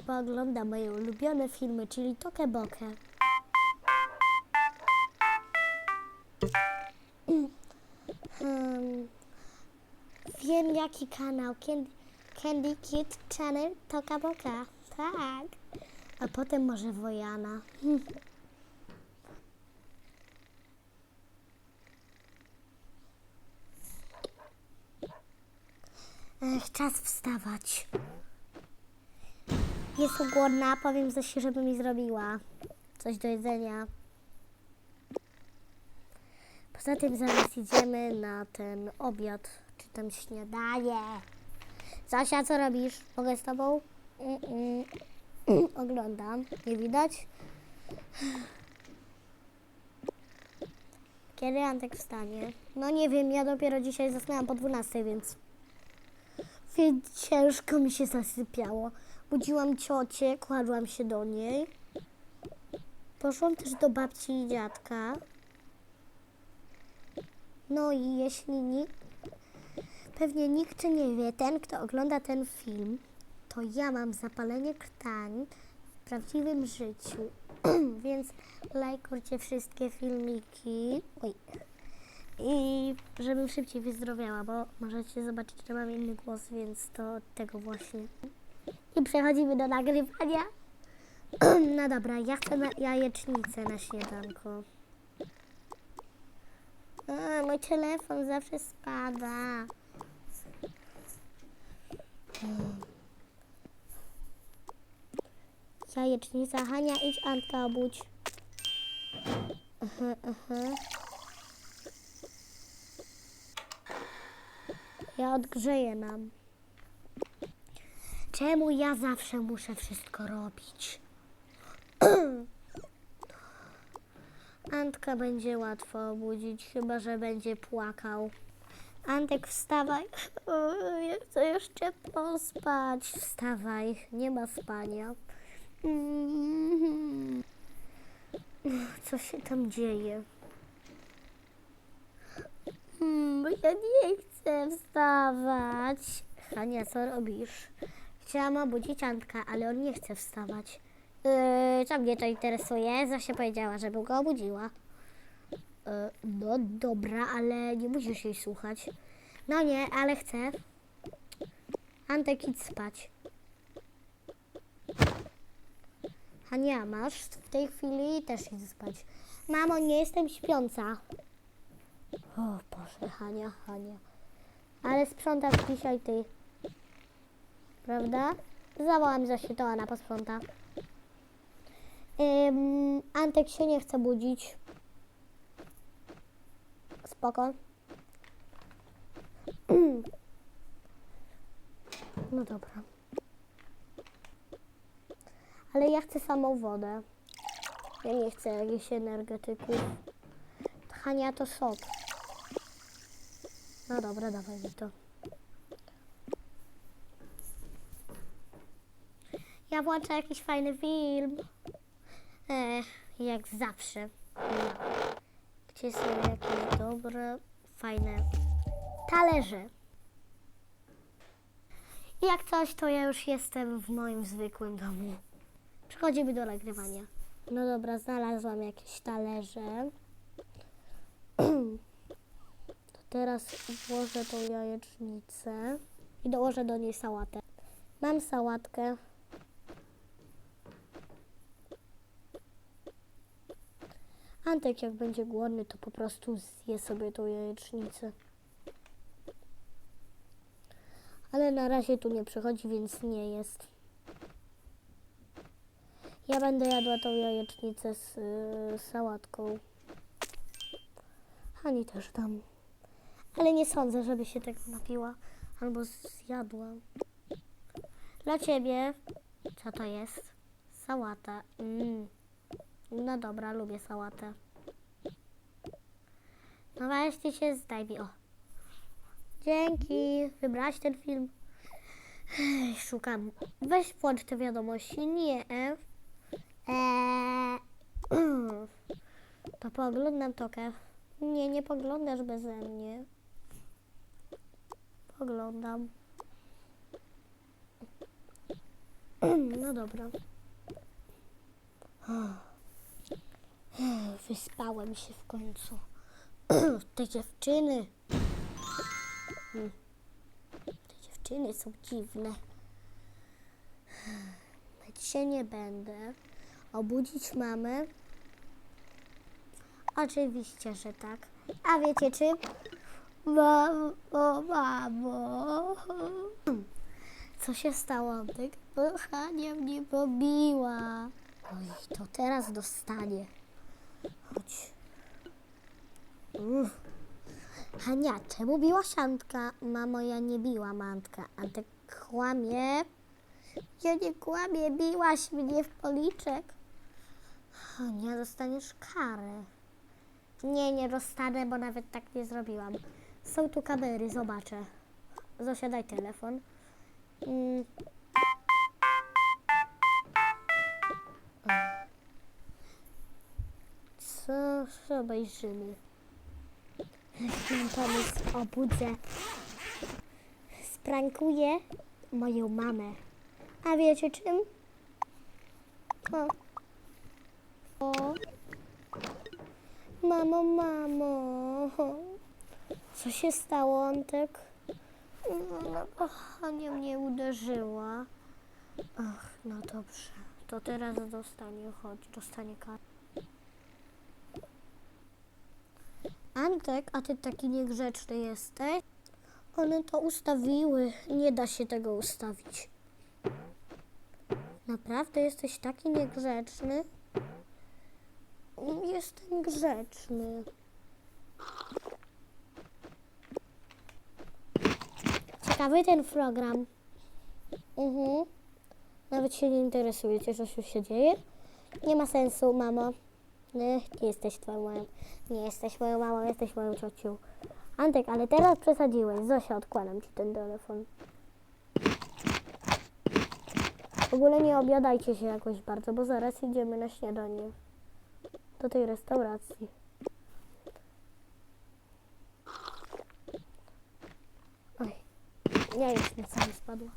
może poogląda moje ulubione filmy, czyli Tokę Bokę. Wiem jaki kanał. Candy, Candy Kid Channel Toka Boka. Tak. A potem może Wojana. Ech, czas wstawać. Jestem głodna, powiem Zosi, żeby mi zrobiła coś do jedzenia. Poza tym zaraz idziemy na ten obiad, czy tam śniadanie. Zosia, co robisz? Mogę z tobą? Mm-mm. Oglądam. Nie widać? Kiedy Antek wstanie? No nie wiem, ja dopiero dzisiaj zasnęłam po 12, więc... Więc ciężko mi się zasypiało. Budziłam ciocię, kładłam się do niej. Poszłam też do babci i dziadka. No i jeśli nikt, pewnie nikt nie wie, ten kto ogląda ten film, to ja mam zapalenie krtań w prawdziwym życiu. Więc lajkujcie wszystkie filmiki. Oj. I żebym szybciej wyzdrowiała, bo możecie zobaczyć, że mam inny głos, więc to tego właśnie. I przechodzimy do nagrywania. No dobra, ja chcę na jajecznicę na śniadanko. A, mój telefon zawsze spada. Jajecznica. Hania, idź Antka obudź. Aha, aha. Ja odgrzeję nam. Czemu ja zawsze muszę wszystko robić? Antka będzie łatwo obudzić, chyba że będzie płakał. Antek, wstawaj. O, Ja chcę jeszcze pospać. Wstawaj, nie ma spania. Co się tam dzieje? Mm, ja nie chcę wstawać. Hania, co robisz? Chciałam obudzić Antka, ale on nie chce wstawać. Yy, co mnie to interesuje? Zosia powiedziała, żebym go obudziła. Yy, no dobra, ale nie musisz jej słuchać. No nie, ale chcę. Antek, idź spać. Hania, masz w tej chwili też idź spać. Mamo, nie jestem śpiąca. O Boże, Hania, Hania. Ale sprzątasz dzisiaj ty. Prawda? Zawołam Zosię, to ona posprząta. Ym, Antek się nie chce budzić. Spoko. No dobra. Ale ja chcę samą wodę. Ja nie chcę jakichś energetyków. Hania to sok. No dobra, dawaj mi to. Ja włączę jakiś fajny film. Ech, jak zawsze. Gdzie są jakieś dobre, fajne talerze. Jak coś, to ja już jestem w moim zwykłym domu. Przechodzimy do nagrywania. No dobra, znalazłam jakieś talerze. To teraz włożę tą jajecznicę i dołożę do niej sałatę. Mam sałatkę. Antek jak będzie głodny, to po prostu zje sobie tą jajecznicę. Ale na razie tu nie przychodzi, więc nie jest. Ja będę jadła tą jajecznicę z y, sałatką. Hani też dam. Ale nie sądzę, żeby się tego napiła albo zjadła. Dla ciebie, co to jest? Sałata. Mm. No dobra, lubię sałatę. No weźcie się, zdaj. O. Dzięki. Wybrałaś ten film? Szukam. Weź włącz te wiadomości. Nie. Eee. To pooglądam tokę. Nie, nie poglądasz beze mnie. Poglądam. No dobra. Wyspałem się w końcu. Te dziewczyny. Te dziewczyny są dziwne. Dzisiaj nie będę. Obudzić mamę? Oczywiście, że tak. A wiecie czym? Mamo, mamo. Co się stało, Antek? Hania mnie pobiła. Oj, to teraz dostanie. Chodź. Uff. Hania, czemu biłaś Antka? Mamo, ja nie biłam Antka. Antek kłamie. Ja nie kłamię, biłaś mnie w policzek. Hania, dostaniesz karę. Nie, nie dostanę, bo nawet tak nie zrobiłam. Są tu kamery, zobaczę. Zosia, daj telefon. Mm. Co obejrzymy? Mam pomysł, obudzę. Sprankuję moją mamę. A wiecie czym? O. O. Mamo, mamo. Co się stało, Antek? No, bo Hania mnie uderzyła. Ach, no dobrze. To teraz dostanie, chodź, dostanie karę. A ty taki niegrzeczny jesteś? One to ustawiły. Nie da się tego ustawić. Naprawdę jesteś taki niegrzeczny? Jestem grzeczny. Ciekawy ten program. Mhm. Nawet się nie interesujecie, co się dzieje. Nie ma sensu, mamo. Nie, nie jesteś twoją mamą. Nie jesteś moją mamą, jesteś moją ciocią. Antek, ale teraz przesadziłeś. Zosia, odkładam ci ten telefon. W ogóle nie obiadajcie się jakoś bardzo, bo zaraz idziemy na śniadanie. Do tej restauracji. Oj, ja już mi spadła.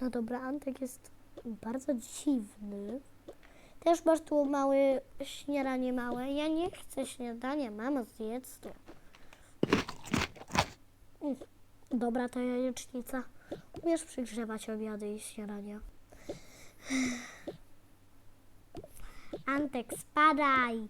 No dobra, Antek jest bardzo dziwny. Też masz tu małe śniadanie małe. Ja nie chcę śniadania, mamo, zjedz. Mm, Dobra, to jajecznica. Umiesz przygrzewać obiady i śniadania. Antek, spadaj!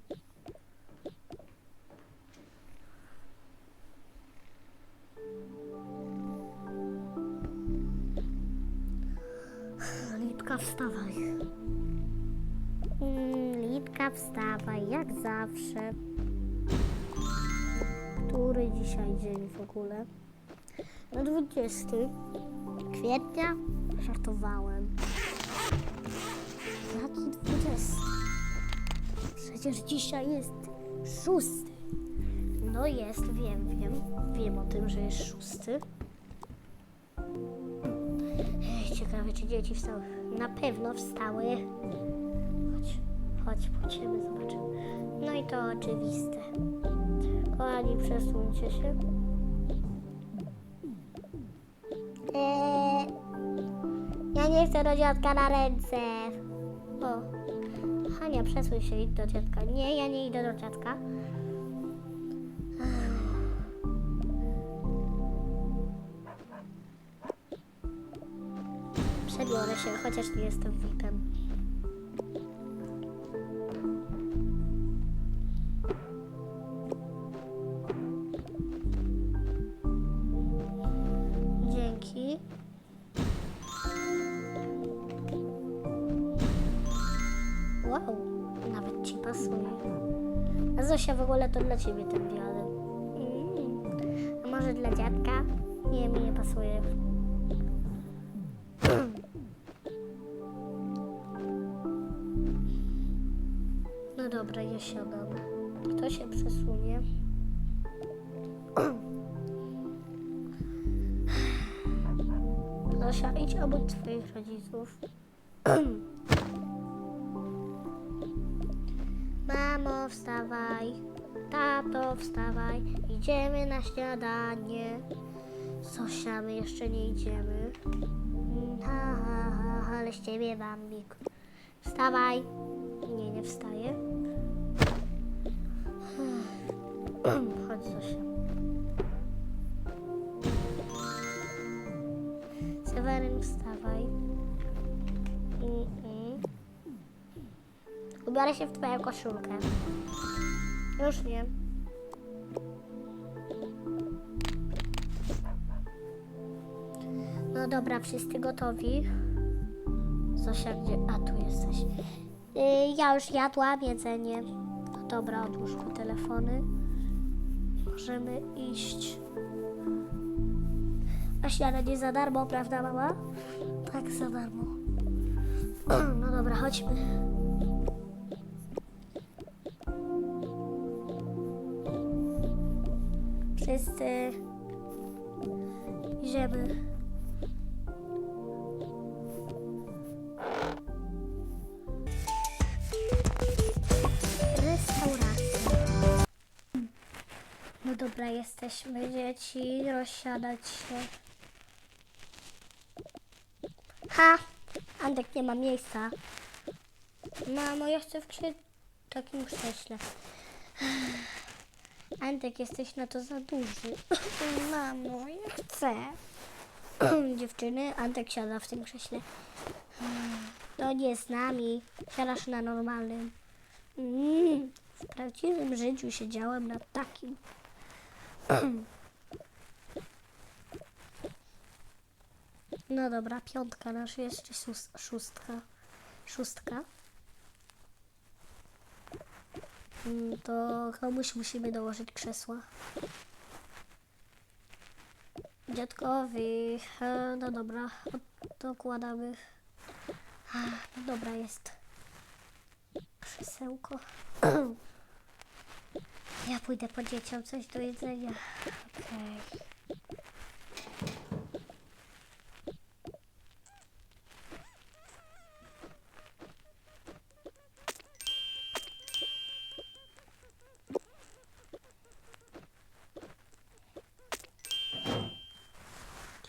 Litka, wstawaj. Litka, wstawaj, jak zawsze. Który dzisiaj dzień w ogóle? No 20 kwietnia? Żartowałem. Jaki 20? Przecież dzisiaj jest szósty. No jest, wiem, wiem. Wiem o tym, że jest szósty. Ej, Ciekawe, czy dzieci wstały. Na pewno wstały. Chodź, pójdziemy, zobaczymy. No i to oczywiste. Kochani, przesuńcie się. Eee, ja nie chcę do dziadka na ręce. O, Hania, przesuń się, idź do dziadka. Nie, ja nie idę do dziadka. Przebiorę się, chociaż nie jestem VIP-em. W ogóle to dla ciebie ten biały. Mm. A może dla dziadka? Nie, mi nie pasuje. No dobra, ja siadam. Kto się przesunie? Zosia, idź obok twoich rodziców. Tato, wstawaj. Idziemy na śniadanie. Zosia, my jeszcze nie idziemy. Mm, Ha, ha, ha, ale z ciebie bambik. Wstawaj. Nie, nie wstaje. Chodź Zosia. Seweryn, wstawaj. Mm-mm. Ubiorę się w twoją koszulkę. Już nie. Dobra, wszyscy gotowi. Zosia, gdzie? A, tu jesteś. Y, ja już jadłam jedzenie. No dobra, odłóż tu telefony. Możemy iść. A śniadanie za darmo, prawda mama? Tak, za darmo. No dobra, chodźmy. Wszyscy idziemy. Jesteśmy dzieci, rozsiadać się. Ha! Antek nie ma miejsca. Mamo, ja chcę w takim krześle. Antek, jesteś na to za duży. Mamo, ja chcę. Dziewczyny, Antek siada w tym krześle. To nie z nami. Siadasz na normalnym. Mm, w prawdziwym życiu siedziałem na takim. No dobra, piątka nasz sus- szóstka? Szóstka. Mm, To komuś musimy dołożyć krzesła. Dziadkowi. No dobra, dokładamy. No dobra jest. Krzesełko. Ja pójdę po dzieciom coś do jedzenia. Okej.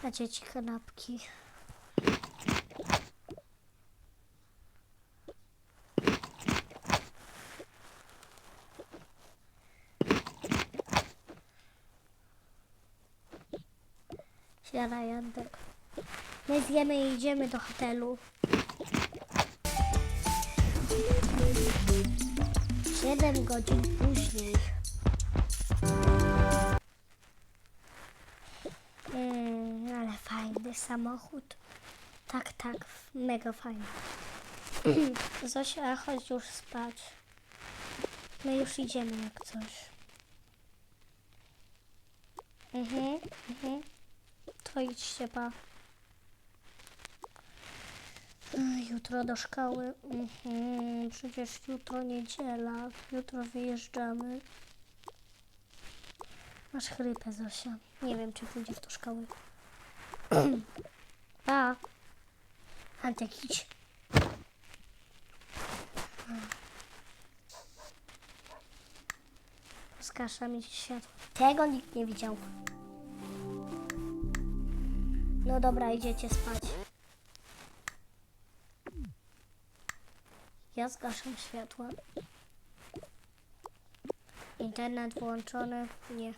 Dla dzieci kanapki. Siadaj, Antek. My zjemy i idziemy do hotelu. Siedem godzin później. Mm, ale fajny samochód. Tak, tak, mega fajny. Zosia, chodź już spać. My już idziemy jak coś. Mhm, mhm. To idźcie, pa. Jutro do szkoły. Mhm, przecież jutro niedziela. Jutro wyjeżdżamy. Masz chrypę, Zosia. Nie wiem, czy pójdziesz do szkoły. pa. Antek, idź. Zgasza mi światło. Tego nikt nie widział. No dobra, idziecie spać. Ja zgaszam światła. Internet włączony? Nie.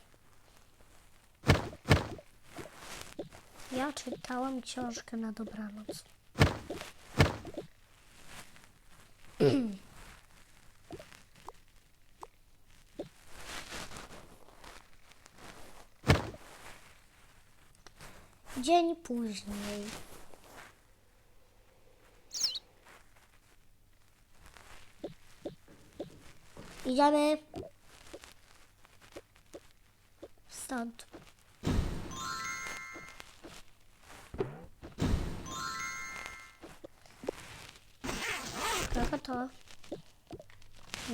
Ja czytałam książkę na dobranoc. Dzień później. Idziemy stąd. Trochę to.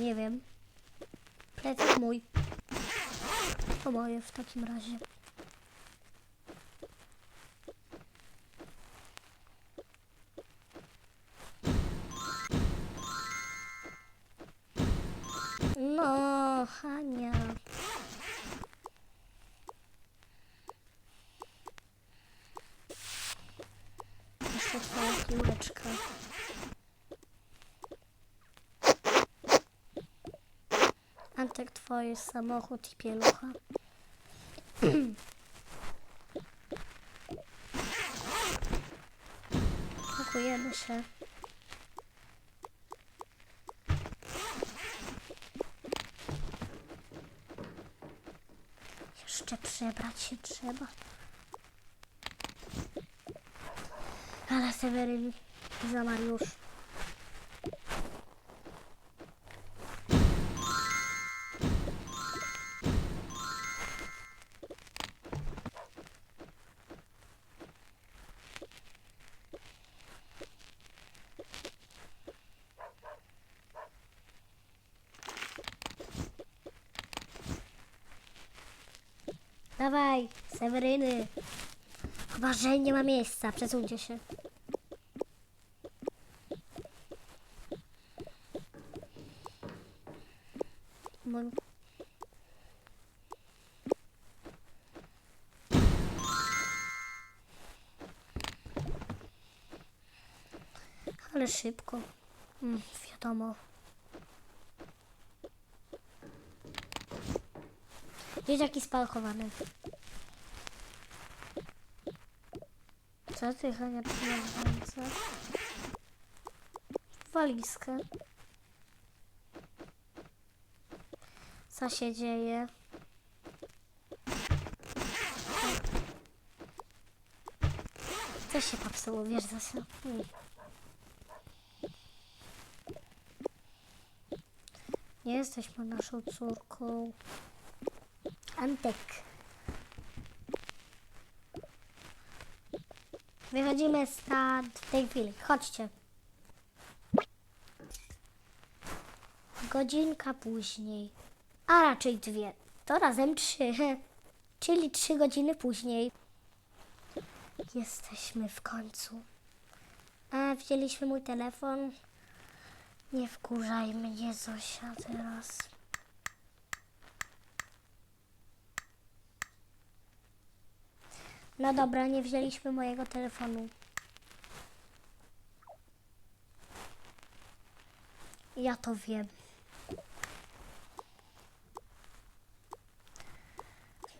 Nie wiem. Plecak mój. To moje w takim razie. Twoja piłeczka. Antek, twoje samochód i pielucha. Pakujemy się. Jeszcze przebrać się trzeba. Ale Seweryn za Mariusz. Dawaj, Seweryny. Chyba, że nie ma miejsca. Przesuńcie się. Ale szybko. Mm, wiadomo. Dzieciaki spalchowany. Co ty, Hania, ręce? Walizkę. Co się dzieje? Co się popsuło, wiesz, Zosia? Nie jesteśmy naszą córką. Antek. Wychodzimy stąd w tej chwili. Chodźcie. Godzinka później. A raczej dwie. To razem trzy. Czyli trzy godziny później. Jesteśmy w końcu. A wzięliśmy mój telefon. Nie wkurzaj mnie, Zosia, teraz. No dobra, nie wzięliśmy mojego telefonu. Ja to wiem.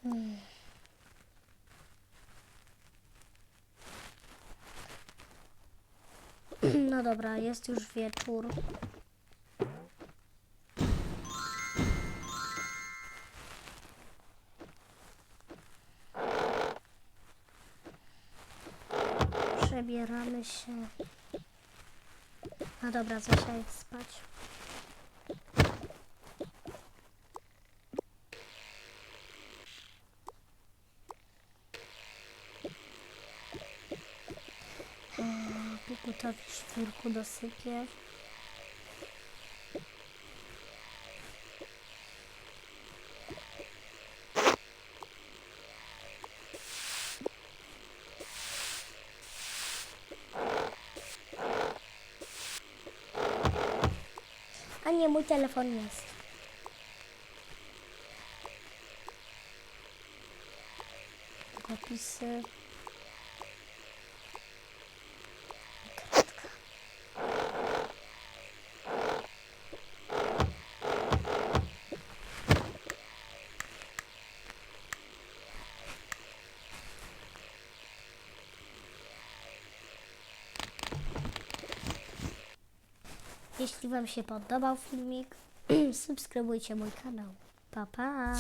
Hmm. No dobra, jest już wieczór. Przebieramy się. No dobra, Zosia jest spać. Kukutowi szwirku dosypie. A nie, mój telefon jest. Długopisy. Jeśli Wam się podobał filmik, subskrybujcie mój kanał. Pa, pa!